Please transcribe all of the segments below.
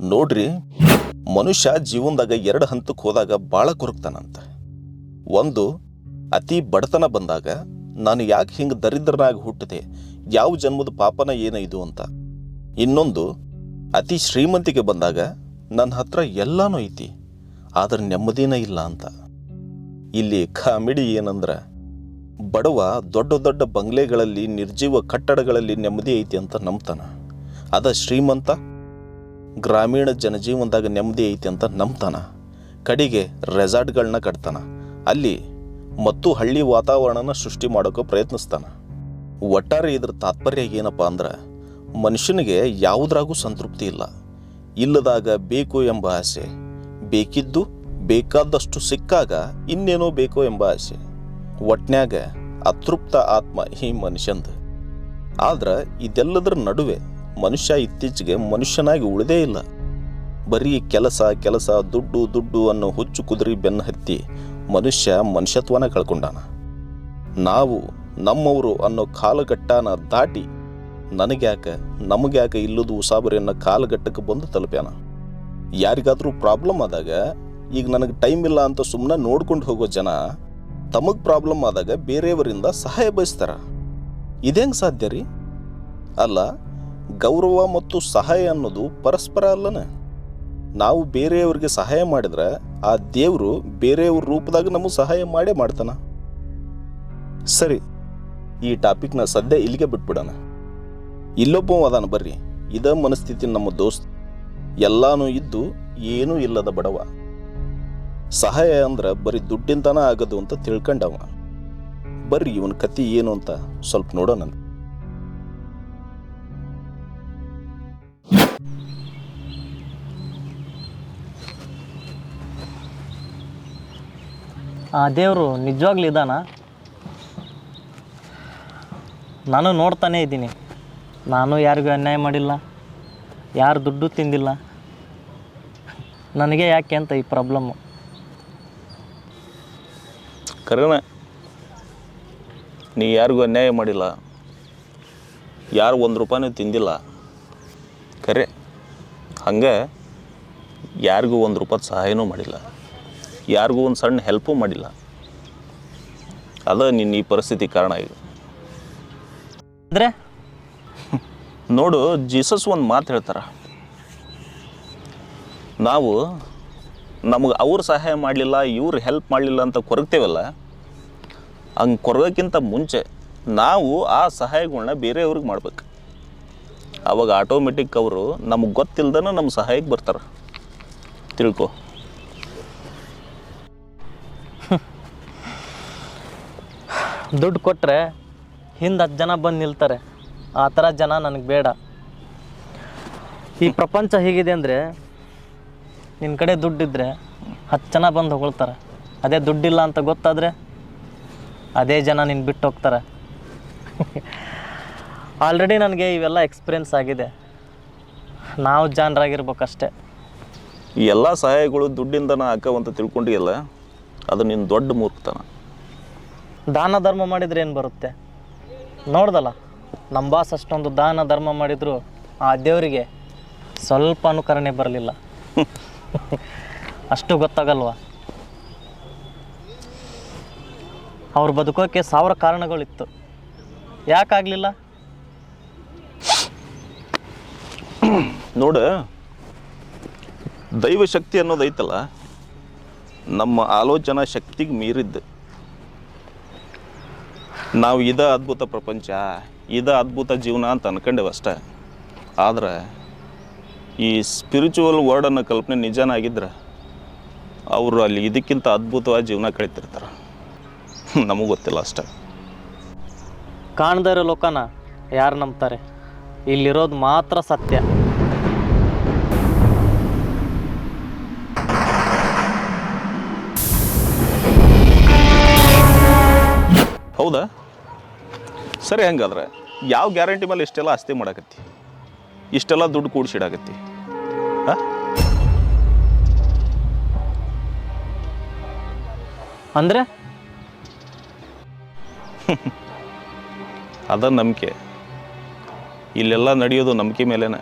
ನೋಡ್ರಿ, ಮನುಷ್ಯ ಜೀವನದಾಗ ಎರಡು ಹಂತಕ್ಕೆ ಹೋದಾಗ ಭಾಳ ಕೊರಗ್ತಾನಂತ ಒಂದು, ಅತಿ ಬಡತನ ಬಂದಾಗ ನಾನು ಯಾಕೆ ಹಿಂಗೆ ದರಿದ್ರನಾಗಿ ಹುಟ್ಟಿದೆ, ಯಾವ ಜನ್ಮದ ಪಾಪನ ಏನು ಇದು ಅಂತ. ಇನ್ನೊಂದು, ಅತಿ ಶ್ರೀಮಂತಿಕೆ ಬಂದಾಗ ನನ್ನ ಹತ್ರ ಎಲ್ಲನೂ ಐತಿ, ಆದ್ರೆ ನೆಮ್ಮದಿನ ಇಲ್ಲ ಅಂತ. ಇಲ್ಲಿ ಕಾಮಿಡಿ ಏನಂದ್ರೆ, ಬಡವ ದೊಡ್ಡ ದೊಡ್ಡ ಬಂಗ್ಲೆಗಳಲ್ಲಿ ನಿರ್ಜೀವ ಕಟ್ಟಡಗಳಲ್ಲಿ ನೆಮ್ಮದಿ ಐತಿ ಅಂತ ನಂಬ್ತಾನ. ಅದ ಶ್ರೀಮಂತ ಗ್ರಾಮೀಣ ಜನಜೀವನದಾಗ ನೆಮ್ಮದಿ ಐತಿ ಅಂತ ನಂಬ್ತಾನ. ಕಡೆಗೆ ರೆಸಾರ್ಟ್ಗಳನ್ನ ಕಟ್ತಾನ. ಅಲ್ಲಿ ಮತ್ತು ಹಳ್ಳಿ ವಾತಾವರಣನ ಸೃಷ್ಟಿ ಮಾಡೋಕೆ ಪ್ರಯತ್ನಿಸ್ತಾನ. ಒಟ್ಟಾರೆ ಇದ್ರ ತಾತ್ಪರ್ಯ ಏನಪ್ಪ ಅಂದ್ರೆ ಮನುಷ್ಯನಿಗೆ ಯಾವುದ್ರಾಗೂ ಸಂತೃಪ್ತಿ ಇಲ್ಲ. ಇಲ್ಲದಾಗ ಬೇಕು ಎಂಬ ಆಸೆ. ಬೇಕಿದ್ದು ಬೇಕಾದಷ್ಟು ಸಿಕ್ಕಾಗ ಇನ್ನೇನೋ ಬೇಕೋ ಎಂಬ ಆಸೆ. ಒಟ್ನ್ಯಾಗ ಅತೃಪ್ತ ಆತ್ಮ ಈ ಮನುಷ್ಯಂದು. ಆದ್ರೆ ಇದೆಲ್ಲದರ ನಡುವೆ ಮನುಷ್ಯ ಇತ್ತೀಚೆಗೆ ಮನುಷ್ಯನಾಗಿ ಉಳಿದೇ ಇಲ್ಲ. ಬರೀ ಕೆಲಸ ಕೆಲಸ, ದುಡ್ಡು ದುಡ್ಡು ಅನ್ನೋ ಹುಚ್ಚು ಕುದುರಿ ಬೆನ್ನು ಹತ್ತಿ ಮನುಷ್ಯ ಮನುಷ್ಯತ್ವನ ಕಳ್ಕೊಂಡಾನ. ನಾವು ನಮ್ಮವರು ಅನ್ನೋ ಕಾಲಘಟ್ಟನ ದಾಟಿ ನನಗ್ಯಾಕೆ, ನಮಗ್ಯಾಕೆ ಇಲ್ಲದು ಉಸಾಬರಿ ಅನ್ನೋ ಕಾಲಘಟ್ಟಕ್ಕೆ ಬಂದು ತಲುಪ್ಯಾನ. ಯಾರಿಗಾದರೂ ಪ್ರಾಬ್ಲಮ್ ಆದಾಗ, ಈಗ ನನಗೆ ಟೈಮ್ ಇಲ್ಲ ಅಂತ ಸುಮ್ಮನೆ ನೋಡ್ಕೊಂಡು ಹೋಗೋ ಜನ ತಮಗೆ ಪ್ರಾಬ್ಲಮ್ ಆದಾಗ ಬೇರೆಯವರಿಂದ ಸಹಾಯ ಬಯಸ್ತಾರ. ಇದೆಂಗೆ ಸಾಧ್ಯ ರೀ? ಅಲ್ಲ ಗೌರವ ಮತ್ತು ಸಹಾಯ ಅನ್ನೋದು ಪರಸ್ಪರ ಅಲ್ಲನೆ. ನಾವು ಬೇರೆಯವ್ರಿಗೆ ಸಹಾಯ ಮಾಡಿದ್ರೆ ಆ ದೇವರು ಬೇರೆಯವ್ರ ರೂಪದಾಗ ನಮಗೆ ಸಹಾಯ ಮಾಡೇ ಮಾಡ್ತಾನ. ಸರಿ, ಈ ಟಾಪಿಕ್ನ ಸದ್ಯ ಇಲ್ಲಿಗೆ ಬಿಟ್ಬಿಡೋಣ. ಇಲ್ಲೊಬ್ಬ ಅದಾನ ಬರ್ರಿ, ಇದ ಮನಸ್ಥಿತಿ ನಮ್ಮ ದೋಸ್ತ್. ಎಲ್ಲಾನು ಇದ್ದು ಏನೂ ಇಲ್ಲದ ಬಡವ. ಸಹಾಯ ಅಂದ್ರೆ ಬರೀ ದುಡ್ಡಿಂದನ ಆಗದು ಅಂತ ತಿಳ್ಕೊಂಡವ. ಬರ್ರಿ, ಇವನ್ ಕತಿ ಏನು ಅಂತ ಸ್ವಲ್ಪ ನೋಡೋಣ. ಆ, ದೇವರು ನಿಜವಾಗ್ಲೂ ಇದ್ದಾನ ನಾನು ನೋಡ್ತಾನೇ ಇದ್ದೀನಿ. ನಾನು ಯಾರಿಗೂ ಅನ್ಯಾಯ ಮಾಡಿಲ್ಲ. ಯಾರು ದುಡ್ಡು ತಿಂದಿಲ್ಲ. ನನಗೆ ಯಾಕೆ ಅಂತ ಈ ಪ್ರಾಬ್ಲಮ್ಮು ಕರೆನ ನೀ ಯಾರಿಗೂ ಅನ್ಯಾಯ ಮಾಡಿಲ್ಲ. ಯಾರು ಒಂದು ರೂಪಾಯಿನೂ ತಿಂದಿಲ್ಲ. ಕರೆ, ಹಂಗೆ ಯಾರಿಗೂ ಒಂದು ರೂಪಾಯಿ ಸಹಾಯನೂ ಮಾಡಿಲ್ಲ. ಯಾರಿಗೂ ಒಂದು ಸಣ್ಣ ಹೆಲ್ಪು ಮಾಡಿಲ್ಲ. ಅದ ನಿನ್ನ ಈ ಪರಿಸ್ಥಿತಿ ಕಾರಣ ಈಗ ಅಂದರೆ ನೋಡು ಜೀಸಸ್ ಒಂದು ಮಾತು ಹೇಳ್ತಾರ. ನಾವು ನಮಗೆ ಅವ್ರು ಸಹಾಯ ಮಾಡಲಿಲ್ಲ ಇವ್ರು ಹೆಲ್ಪ್ ಮಾಡಲಿಲ್ಲ ಅಂತ ಕೊರಗ್ತೇವಲ್ಲ ಹಂಗೆ ಕೊರಗೋಕ್ಕಿಂತ ಮುಂಚೆ ನಾವು ಆ ಸಹಾಯಗಳನ್ನ ಬೇರೆಯವ್ರಿಗೆ ಮಾಡ್ಬೇಕು. ಅವಾಗ ಆಟೋಮೆಟಿಕ್ ಅವರು ನಮಗೆ ಗೊತ್ತಿಲ್ದನ ನಮ್ಮ ಸಹಾಯಕ್ಕೆ ಬರ್ತಾರೆ. ತಿಳ್ಕೊ. ದುಡ್ಡು ಕೊಟ್ಟರೆ ಹಿಂದೆ ಹತ್ತು ಜನ ಬಂದು ನಿಲ್ತಾರೆ. ಆ ಥರ ಜನ ನನಗೆ ಬೇಡ. ಈ ಪ್ರಪಂಚ ಹೇಗಿದೆ ಅಂದರೆ ನಿನ್ನ ಕಡೆ ದುಡ್ಡಿದ್ರೆ ಹತ್ತು ಜನ ಬಂದು ಹೊಗಳ್ತಾರೆ. ಅದೇ ದುಡ್ಡಿಲ್ಲ ಅಂತ ಗೊತ್ತಾದರೆ ಅದೇ ಜನ ನಿನ್ನ ಬಿಟ್ಟು ಹೋಗ್ತಾರೆ. ಆಲ್ರೆಡಿ ನನಗೆ ಇವೆಲ್ಲ ಎಕ್ಸ್ಪೀರಿಯನ್ಸ್ ಆಗಿದೆ. ನಾವು ಜಾನರಾಗಿರ್ಬೇಕಷ್ಟೇ. ಈ ಎಲ್ಲ ಸಹಾಯಗಳು ದುಡ್ಡಿಂದನ ಹಾಕವಂತ ತಿಳ್ಕೊಂಡಿಲ್ಲ ಅದು ನಿನ್ನ ದೊಡ್ಡ ಮೂರ್ಖತನ. ದಾನ ಧರ್ಮ ಮಾಡಿದ್ರೆ ಏನು ಬರುತ್ತೆ? ನೋಡ್ದಲ್ಲ ನಮ್ಮ ಬಾಸ್ ಅಷ್ಟೊಂದು ದಾನ ಧರ್ಮ ಮಾಡಿದ್ರು ಆ ದೇವರಿಗೆ ಸ್ವಲ್ಪ ಅನುಕರಣೆ ಬರಲಿಲ್ಲ. ಅಷ್ಟು ಗೊತ್ತಾಗಲ್ವಾ? ಅವ್ರು ಬದುಕೋಕೆ ಸಾವಿರ ಕಾರಣಗಳಿತ್ತು. ಯಾಕಾಗಲಿಲ್ಲ ನೋಡು ದೈವ ಶಕ್ತಿ ಅನ್ನೋದು ಐತಲ್ಲ, ನಮ್ಮ ಆಲೋಚನಾ ಶಕ್ತಿಗೆ ಮೀರಿದ್ದು. ನಾವು ಇದ ಅದ್ಭುತ ಪ್ರಪಂಚ, ಇದ ಅದ್ಭುತ ಜೀವನ ಅಂತ ಅನ್ಕೊಂಡೇವೆ ಅಷ್ಟೇ. ಆದ್ರೆ ಈ ಸ್ಪಿರಿಚುವಲ್ ವರ್ಡನ್ನು ಕಲ್ಪನೆ ನಿಜನಾಗಿದ್ರೆ ಅವರು ಅಲ್ಲಿ ಇದಕ್ಕಿಂತ ಅದ್ಭುತವಾಗಿ ಜೀವನ ಕಳಿತಿರ್ತಾರೆ. ನಮಗೆ ಗೊತ್ತಿಲ್ಲ ಅಷ್ಟೇ. ಕಾಣದೇ ಲೋಕನ ಯಾರು ನಂಬ್ತಾರೆ? ಇಲ್ಲಿರೋದು ಮಾತ್ರ ಸತ್ಯ. ಸರಿ ಹಂಗಾದ್ರೆ ಯಾವ ಗ್ಯಾರಂಟಿ ಮೇಲೆ ಇಷ್ಟೆಲ್ಲ ಆಸ್ತಿ ಮಾಡಾಕತ್ತಿ? ಇಷ್ಟೆಲ್ಲ ದುಡ್ಡು ಕೂಡಿಸಿಡಾಕತ್ತಿ? ಹಾಂ? ಅಂದರೆ? ಅದ ನಂಬಿಕೆ. ಇಲ್ಲೆಲ್ಲ ನಡೆಯೋದು ನಂಬಿಕೆ ಮೇಲೇನೆ.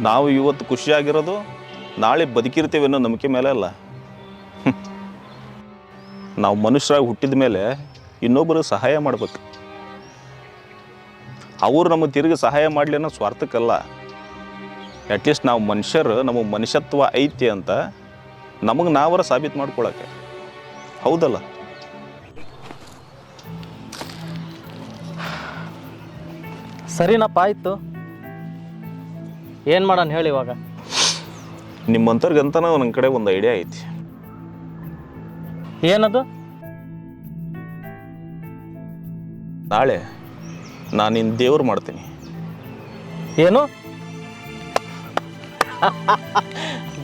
ನಾವು ಇವತ್ತು ಖುಷಿಯಾಗಿರೋದು ನಾಳೆ ಬದುಕಿರ್ತೀವಿ ಅನ್ನೋ ನಂಬಿಕೆ ಮೇಲೆ ಅಲ್ಲ. ನಾವು ಮನುಷ್ಯರಾಗಿ ಹುಟ್ಟಿದ ಮೇಲೆ ಇನ್ನೊಬ್ಬರು ಸಹಾಯ ಮಾಡ್ಬೇಕು. ಅವ್ರು ನಮಗೆ ತಿರುಗಿ ಸಹಾಯ ಮಾಡಲಿ ಅನ್ನೋ ಸ್ವಾರ್ಥಕ್ಕಲ್ಲ. ಅಟ್ಲೀಸ್ಟ್ ನಾವು ಮನುಷ್ಯರು ನಮಗೆ ಮನುಷ್ಯತ್ವ ಐತಿ ಅಂತ ನಮಗೆ ನಾವರ ಸಾಬೀತು ಮಾಡ್ಕೊಳಕ್ಕೆ. ಹೌದಲ್ಲ? ಸರಿನಪ್ಪ ಆಯಿತು. ಏನು ಮಾಡೋಣ ಹೇಳಿ ಇವಾಗ? ನಿಮ್ಮಂಥವ್ರಿಗಂತನ ನನ್ನ ಕಡೆ ಒಂದು ಐಡಿಯಾ ಐತಿ. ಏನದು? ನಾಳೆ ನಾನು ನಿನ್ನ ದೇವ್ರು ಮಾಡ್ತೀನಿ. ಏನು?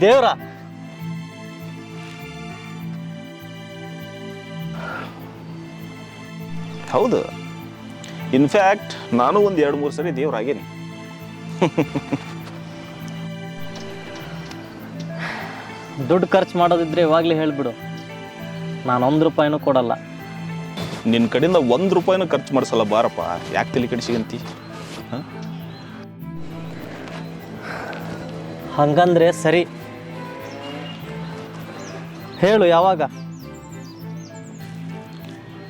ದೇವ್ರ? ಹೌದು. ಇನ್ಫ್ಯಾಕ್ಟ್ ನಾನು ಒಂದು ಎರಡು ಮೂರು ಸರಿ ದೇವ್ರಾಗೇನಿ ದುಡ್ಡು ಖರ್ಚು ಮಾಡೋದಿದ್ರೆ ಇವಾಗಲೇ ಹೇಳಿಬಿಡು. ನಾನು ಒಂದು ರೂಪಾಯಿನೂ ಕೊಡಲ್ಲ. ನಿನ್ನ ಕಡೆಯಿಂದ ಒಂದು ರೂಪಾಯಿನೂ ಖರ್ಚು ಮಾಡಿಸಲ್ಲ ಬಾರಪ್ಪ. ಯಾಕೆ ತಲೆ ಕೆಡಿಸಿಗಂತಿ? ಹಾಂ? ಹಂಗಂದ್ರೆ ಸರಿ. ಹೇಳು ಯಾವಾಗ?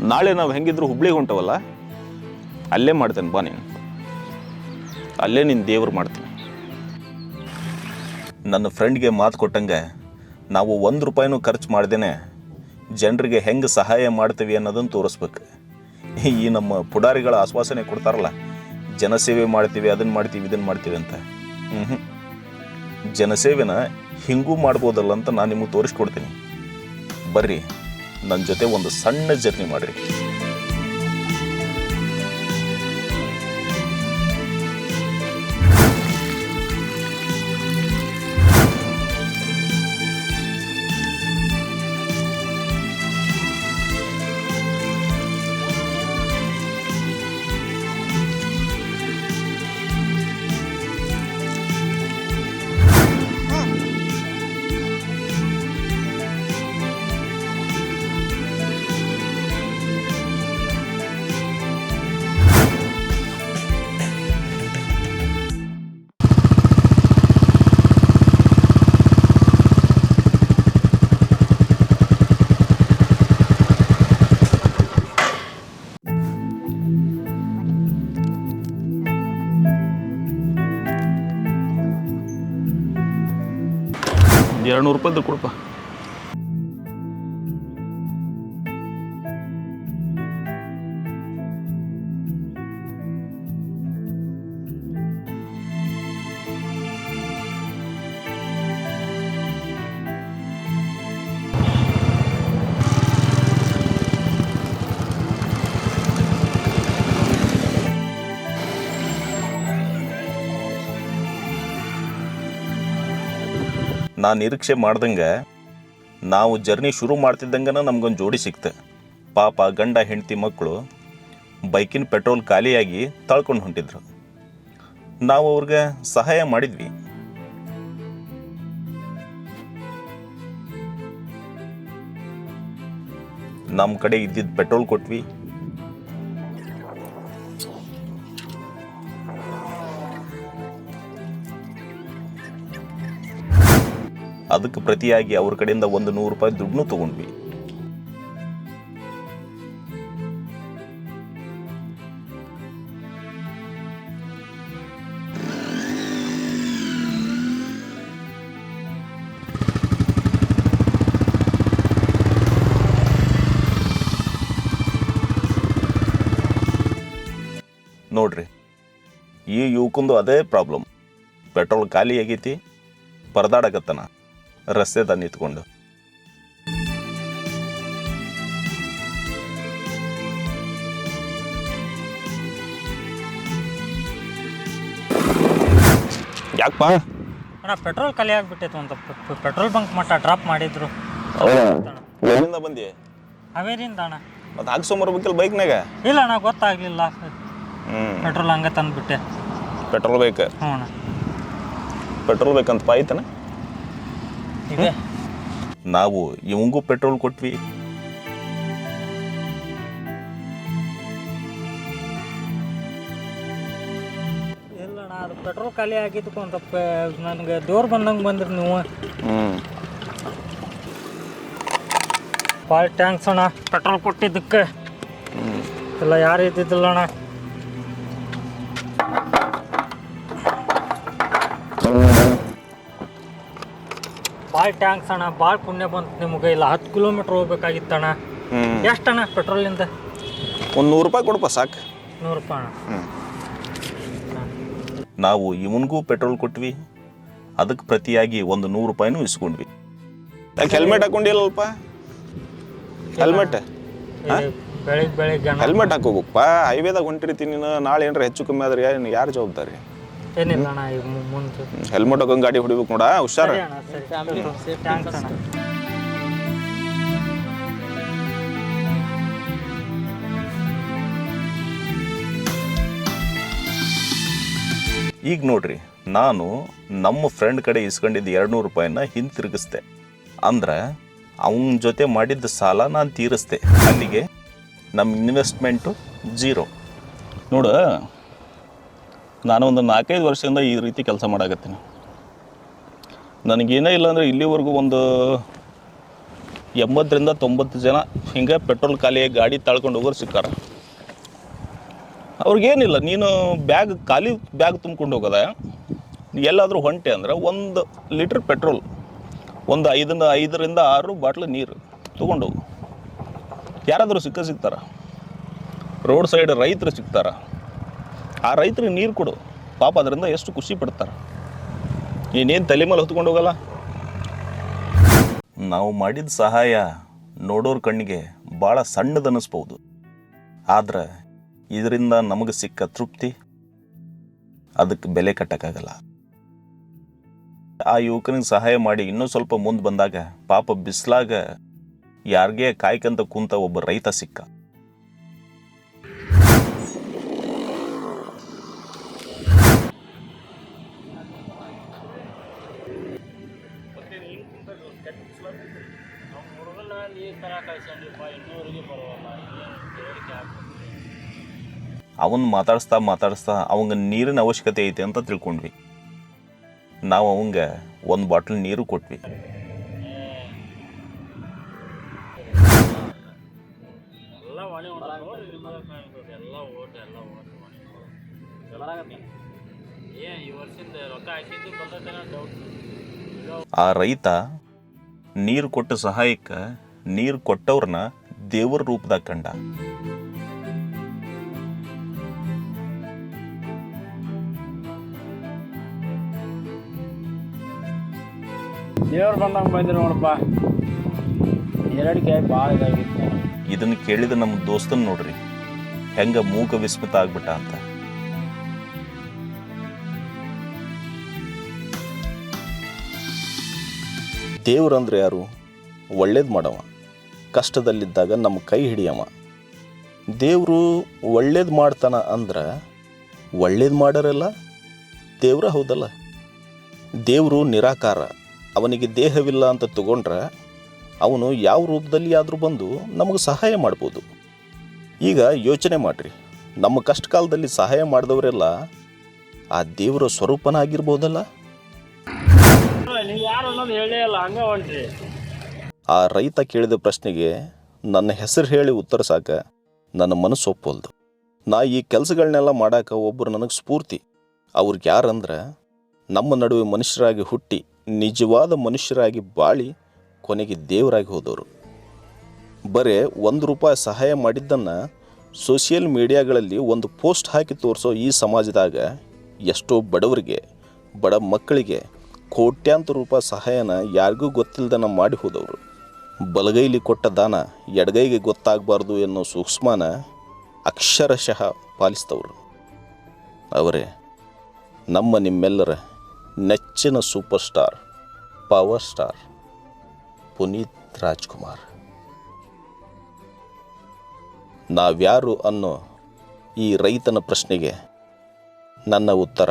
ನಾಳೆ ನಾವು ಹೆಂಗಿದ್ರು ಹುಬ್ಳಿಗೆ ಹೊಂಟವಲ್ಲ ಅಲ್ಲೇ ಮಾಡ್ತೇನೆ ಬಾ ನೀನು. ಅಲ್ಲೇ ನಿನ್ನ ದೇವ್ರು ಮಾಡ್ತೀನಿ. ನನ್ನ ಫ್ರೆಂಡ್ಗೆ ಮಾತು ಕೊಟ್ಟಂಗೆ ನಾವು ಒಂದು ರೂಪಾಯಿನೂ ಖರ್ಚು ಮಾಡ್ದೇನೆ ಜನರಿಗೆ ಹೆಂಗೆ ಸಹಾಯ ಮಾಡ್ತೀವಿ ಅನ್ನೋದನ್ನು ತೋರಿಸ್ಬೇಕು. ಈ ನಮ್ಮ ಪುಡಾರಿಗಳ ಆಶ್ವಾಸನೆ ಕೊಡ್ತಾರಲ್ಲ, ಜನಸೇವೆ ಮಾಡ್ತೀವಿ ಅದನ್ನು ಮಾಡ್ತೀವಿ ಇದನ್ನು ಮಾಡ್ತೀವಿ ಅಂತ. ಹ್ಞೂ ಜನಸೇವೆನ ಹಿಂಗೂ ಮಾಡ್ಬೋದಲ್ಲ ಅಂತ ನಾನು ನಿಮಗೆ ತೋರಿಸ್ಕೊಡ್ತೀನಿ. ಬರ್ರಿ ನನ್ನ ಜೊತೆ ಒಂದು ಸಣ್ಣ ಜರ್ನಿ ಮಾಡಿರಿ. ಎರಡು ನೂರು ರೂಪಾಯ್ದು ಕೊಡಪ್ಪ ನಾನು ನಿರೀಕ್ಷೆ ಮಾಡ್ದಂಗೆ ನಾವು ಜರ್ನಿ ಶುರು ಮಾಡ್ತಿದ್ದಂಗೆ ನಮ್ಗೊಂದು ಜೋಡಿ ಸಿಕ್ತು. ಪಾಪ ಗಂಡ ಹೆಂಡತಿ ಮಕ್ಕಳು ಬೈಕಿನ ಪೆಟ್ರೋಲ್ ಖಾಲಿಯಾಗಿ ತಳ್ಕೊಂಡು ಹೊಂಟಿದ್ರು. ನಾವು ಅವ್ರಿಗೆ ಸಹಾಯ ಮಾಡಿದ್ವಿ. ನಮ್ಮ ಕಡೆ ಇದ್ದಿದ್ದ ಪೆಟ್ರೋಲ್ ಕೊಟ್ವಿ. ಅದಕ್ಕೆ ಪ್ರತಿಯಾಗಿ ಅವ್ರ ಕಡೆಯಿಂದ ಒಂದು ನೂರು ರೂಪಾಯಿ ದುಡ್ಡು ತಗೊಂಡ್ವಿ. ನೋಡ್ರಿ, ಈ ಯುವಕಂದು ಅದೇ ಪ್ರಾಬ್ಲಮ್ ಪೆಟ್ರೋಲ್ ಖಾಲಿ ಆಗೈತಿ, ಪರದಾಡಕತ್ತನ. ರಸ್ತೆದ ನಿಂತ್ಕೊಂಡು ಯಾಕಪ್ಪ? ಅಣ್ಣ ಪೆಟ್ರೋಲ್ ಖಾಲಿ ಆಗ್ಬಿಟ್ಟಿತ್ತು ಅಂತ ಪೆಟ್ರೋಲ್ ಬಂಕ್ ಮಟ್ಟ ಡ್ರಾಪ್ ಮಾಡಿದ್ರು. ಎಲ್ಲಿಂದ ಬಂದಿ? ಹಾವೇರಿಂದ ಅಣ್ಣ. ಮತ್ತೆ ಹಾಕ್ಸೊಂಬರ್ಬೇಕಿಲ್ಲ ಬೈಕ್ನಾಗ? ಇಲ್ಲ ಅಣ್ಣ ಗೊತ್ತಾಗ್ಲಿಲ್ಲ. ಪೆಟ್ರೋಲ್ ಹಂಗೆ ತಂದ್ಬಿಟ್ಟೆ. ಪೆಟ್ರೋಲ್ ಬೇಕು. ಹ್ಞೂ ಅಣ್ಣ. ಪೆಟ್ರೋಲ್ ಬೇಕಂತ ಪಾಯ್ತನ? ಇದೆ. ನಾವು ಇವಂಗೂ ಪೆಟ್ರೋಲ್ ಕೊಟ್ವಿ. ಇಲ್ಲಣ್ಣ ಅದು ಪೆಟ್ರೋಲ್ ಖಾಲಿ ಒಂದು ಸ್ವಲ್ಪ ನನಗೆ ದೇವ್ರು ಬಂದಂಗೆ ಬಂದ್ರಿ ನೀವು. ಭಾಳ ಟ್ಯಾಂಕ್ಸ್ ಅಣ್ಣ ಪೆಟ್ರೋಲ್ ಕೊಟ್ಟಿದ್ದಕ್ಕೆ. ಎಲ್ಲ ಯಾರು ಇದ್ದಿದ್ದಿಲ್ಲ ಅಣ್ಣ ಭಾಳ ಟ್ಯಾಂಕ್ಸ್ ಅಣ್ಣ ಭಾಳ ಪುಣ್ಯ ಬಂತು ನಿಮಗೆ. ಇಲ್ಲ ಹತ್ತು ಕಿಲೋಮೀಟ್ರ್ ಹೋಗ್ಬೇಕಾಗಿತ್ತಣ್ಣ ಎಷ್ಟಣ್ಣ ಪೆಟ್ರೋಲಿಂದ ಒಂದು ನೂರು ರೂಪಾಯಿ ಕೊಡಪ್ಪ ಸಾಕು. ನೂರು ರೂಪಾಯಿ ಅಣ್ಣ. ನಾವು ಇವನಿಗೂ ಪೆಟ್ರೋಲ್ ಕೊಟ್ವಿ. ಅದಕ್ಕೆ ಪ್ರತಿಯಾಗಿ ಒಂದು ನೂರು ರೂಪಾಯಿನೂ ಇಸ್ಕೊಂಡ್ವಿ. ಯಾಕೆ ಹೆಲ್ಮೆಟ್ ಹಾಕೊಂಡಿಲ್ಲಪ್ಪ? ಹೆಲ್ಮೆಟ್? ಬೆಳಿಗ್ಗೆ ಬೆಳಿಗ್ಗೆ ಅಣ್ಣ. ಹೆಲ್ಮೆಟ್ ಹಾಕೋಬೇಕಪ್ಪ ಹೈವೇದಾಗ ಹೊಂಟಿರ್ತೀನಿ ನೀನು. ನಾಳೆ ಏನಾರ ಹೆಚ್ಚು ಕಮ್ಮಿ ಆದ್ರೆ ಯಾರು ಜವಾಬ್ದಾರಿ? ಏನಿಲ್ಲ ಅಣ್ಣ ಈಗ ಮು- ಮುಂದೆ ಹೆಲ್ಮೆಟ್ ಹಾಕೊಂಡ್ ಗಾಡಿ ಹೊಡಿಬೇಕು ನೋಡ ಹುಷಾರ. ಸರಿ ಅಣ್ಣ ಸರಿ. ಟ್ಯಾಂಕ್ಸ್ ಅಣ್ಣ. ಈಗ ನೋಡ್ರಿ ನಾನು ನಮ್ಮ ಫ್ರೆಂಡ್ ಕಡೆ ಇಸ್ಕೊಂಡಿದ್ದ ಎರಡು ನೂರು ರೂಪಾಯಿನ ಹಿಂತಿರುಗಿಸ್ದೆ. ಅಂದ್ರೆ ಅವನ ಜೊತೆ ಮಾಡಿದ್ದ ಸಾಲ ನಾನು ತೀರಿಸ್ದೆ. ಅಲ್ಲಿಗೆ ನಮ್ಮ ಇನ್ವೆಸ್ಟ್ಮೆಂಟು ಜೀರೋ ನೋಡು ನಾನು ಒಂದು ನಾಲ್ಕೈದು ವರ್ಷದಿಂದ ಈ ರೀತಿ ಕೆಲಸ ಮಾಡಾಕತ್ತೀನಿ. ನನಗೇನೇ ಇಲ್ಲ ಅಂದರೆ ಇಲ್ಲಿವರೆಗೂ ಒಂದು ಎಂಬತ್ತರಿಂದ ತೊಂಬತ್ತು ಜನ ಹಿಂಗೆ ಪೆಟ್ರೋಲ್ ಖಾಲಿ ಗಾಡಿ ತಳ್ಕೊಂಡು ಹೋಗೋರು ಸಿಕ್ಕಾರ. ಅವ್ರಿಗೇನಿಲ್ಲ, ನೀನು ಬ್ಯಾಗ್ ಖಾಲಿ ಬ್ಯಾಗ್ ತುಂಬ್ಕೊಂಡು ಹೋಗೋದ? ಎಲ್ಲಾದರೂ ಹೊಂಟೆ ಅಂದ್ರೆ ಒಂದು ಲೀಟ್ರ್ ಪೆಟ್ರೋಲ್, ಒಂದು ಐದರಿಂದ ಐದರಿಂದ ಆರು ಬಾಟ್ಲು ನೀರು ತೊಗೊಂಡೋಗು ಯಾರಾದರೂ ಸಿಕ್ಕ ಸಿಗ್ತಾರ? ರೋಡ್ ಸೈಡ್ ರೈತರು ಸಿಗ್ತಾರ? ಆ ರೈತರಿಗೆ ನೀರು ಕೊಡು. ಪಾಪ ಅದರಿಂದ ಎಷ್ಟು ಖುಷಿ ಪಡ್ತಾರೆ. ನೀನೇನು ತಲೆ ಮೇಲೆ ಹೊತ್ಕೊಂಡು ಹೋಗಲ್ಲ? ನಾವು ಮಾಡಿದ ಸಹಾಯ ನೋಡೋರ ಕಣ್ಣಿಗೆ ಭಾಳ ಸಣ್ಣದನ್ನಿಸ್ಬೋದು. ಆದ್ರೆ ಇದರಿಂದ ನಮಗೆ ಸಿಕ್ಕ ತೃಪ್ತಿ ಅದಕ್ಕೆ ಬೆಲೆ ಕಟ್ಟಕ್ಕಾಗಲ್ಲ. ಆ ಯುವಕನಿಗೆ ಸಹಾಯ ಮಾಡಿ ಇನ್ನೂ ಸ್ವಲ್ಪ ಮುಂದೆ ಬಂದಾಗ ಪಾಪ ಬಿಸ್ಲಾಗ ಯಾರಿಗೆ ಕಾಯ್ಕಂತ ಕುಂತ ಒಬ್ಬ ರೈತ ಸಿಕ್ಕ. ಅವನ್ ಮಾತಾಡಿಸ್ತಾ ಮಾತಾಡಿಸ್ತಾ ಅವಂಗ ನೀರಿನ ಅವಶ್ಯಕತೆ ಐತೆ ಅಂತ ತಿಳ್ಕೊಂಡ್ವಿ. ನಾವು ಅವಂಗ ಒಂದು ಬಾಟ್ಲ್ ನೀರು ಕೊಟ್ವಿ. ಆ ರೈತ ನೀರು ಕೊಟ್ಟ ಸಹಾಯಕ್ಕೆ ನೀರು ಕೊಟ್ಟವ್ರನ್ನ ದೇವರ ರೂಪದಾಗ ಕಂಡ. ದೇವ್ರು ಬಂದಂಗೆ ಬಂದಿರು ನೋಡಪ್ಪ. ಭಾಳ ಇದಾಗಿತ್ತು. ಇದನ್ನ ಕೇಳಿದ ನಮ್ಮ ದೋಸ್ತನ್ ನೋಡ್ರಿ. ಹೆಂಗ ಮೂಕ ವಿಸ್ಮಿತ ಆಗ್ಬಿಟ್ಟ ಅಂತ. ದೇವ್ರಂದ್ರೆ ಯಾರು? ಒಳ್ಳೇದು ಮಾಡವ. ಕಷ್ಟದಲ್ಲಿದ್ದಾಗ ನಮ್ಮ ಕೈ ಹಿಡಿಯವ. ದೇವರು ಒಳ್ಳೇದು ಮಾಡ್ತಾನ ಅಂದ್ರೆ ಒಳ್ಳೇದು ಮಾಡೋರೆಲ್ಲ, ದೇವ್ರ ಹೌದಲ್ಲ. ದೇವರು ನಿರಾಕಾರ, ಅವನಿಗೆ ದೇಹವಿಲ್ಲ ಅಂತ ತಗೊಂಡ್ರೆ ಅವನು ಯಾವ ರೂಪದಲ್ಲಿ ಆದರೂ ಬಂದು ನಮಗೆ ಸಹಾಯ ಮಾಡ್ಬೋದು. ಈಗ ಯೋಚನೆ ಮಾಡಿರಿ, ನಮ್ಮ ಕಷ್ಟ ಕಾಲದಲ್ಲಿ ಸಹಾಯ ಮಾಡಿದವರೆಲ್ಲ ಆ ದೇವರ ಸ್ವರೂಪನ ಆಗಿರ್ಬೋದಲ್ಲ ನೀವು ಯಾರು ಅನ್ನೋದು ಹೇಳೇ ಇಲ್ಲ, ಹಂಗೆ ಹೊಂಟ್ರಿ. ಆ ರೈತ ಕೇಳಿದ ಪ್ರಶ್ನೆಗೆ ನನ್ನ ಹೆಸರು ಹೇಳಿ ಉತ್ತರಿಸಾಕ ನನ್ನ ಮನಸ್ಸು ಒಪ್ಪಲ್ದು. ನಾ ಈ ಕೆಲಸಗಳನ್ನೆಲ್ಲ ಮಾಡಾಕ ಒಬ್ಬರು ನನಗೆ ಸ್ಫೂರ್ತಿ. ಅವ್ರಿಗೆ ಯಾರಂದ್ರೆ, ನಮ್ಮ ನಡುವೆ ಮನುಷ್ಯರಾಗಿ ಹುಟ್ಟಿ, ನಿಜವಾದ ಮನುಷ್ಯರಾಗಿ ಬಾಳಿ ಕೊನೆಗೆ ದೇವರಾಗಿ ಹೋದವರು. ಬರೇ ಒಂದು ರೂಪಾಯಿ ಸಹಾಯ ಮಾಡಿದ್ದನ್ನು ಸೋಷಿಯಲ್ ಮೀಡಿಯಾಗಳಲ್ಲಿ ಒಂದು ಪೋಸ್ಟ್ ಹಾಕಿ ತೋರಿಸೋ ಈ ಸಮಾಜದಾಗ ಎಷ್ಟೋ ಬಡವರಿಗೆ, ಬಡ ಮಕ್ಕಳಿಗೆ ಕೋಟ್ಯಾಂತರ ರೂಪಾಯಿ ಸಹಾಯನ ಯಾರಿಗೂ ಗೊತ್ತಿಲ್ಲದನ್ನ ಮಾಡಿ ಹೋದವರು. ಬಲಗೈಲಿ ಕೊಟ್ಟ ದಾನ ಎಡಗೈಗೆ ಗೊತ್ತಾಗಬಾರ್ದು ಅನ್ನೋ ಸೂಕ್ಷ್ಮನ ಅಕ್ಷರಶಃ ಪಾಲಿಸ್ತವ್ರು ಅವರೇ, ನಮ್ಮ ನಿಮ್ಮೆಲ್ಲರ ನೆಚ್ಚಿನ super star, power star, Puneeth Rajkumar. ನಾವ್ಯಾರು ಅನ್ನೋ ಈ ರೈತನ ಪ್ರಶ್ನೆಗೆ ನನ್ನ ಉತ್ತರ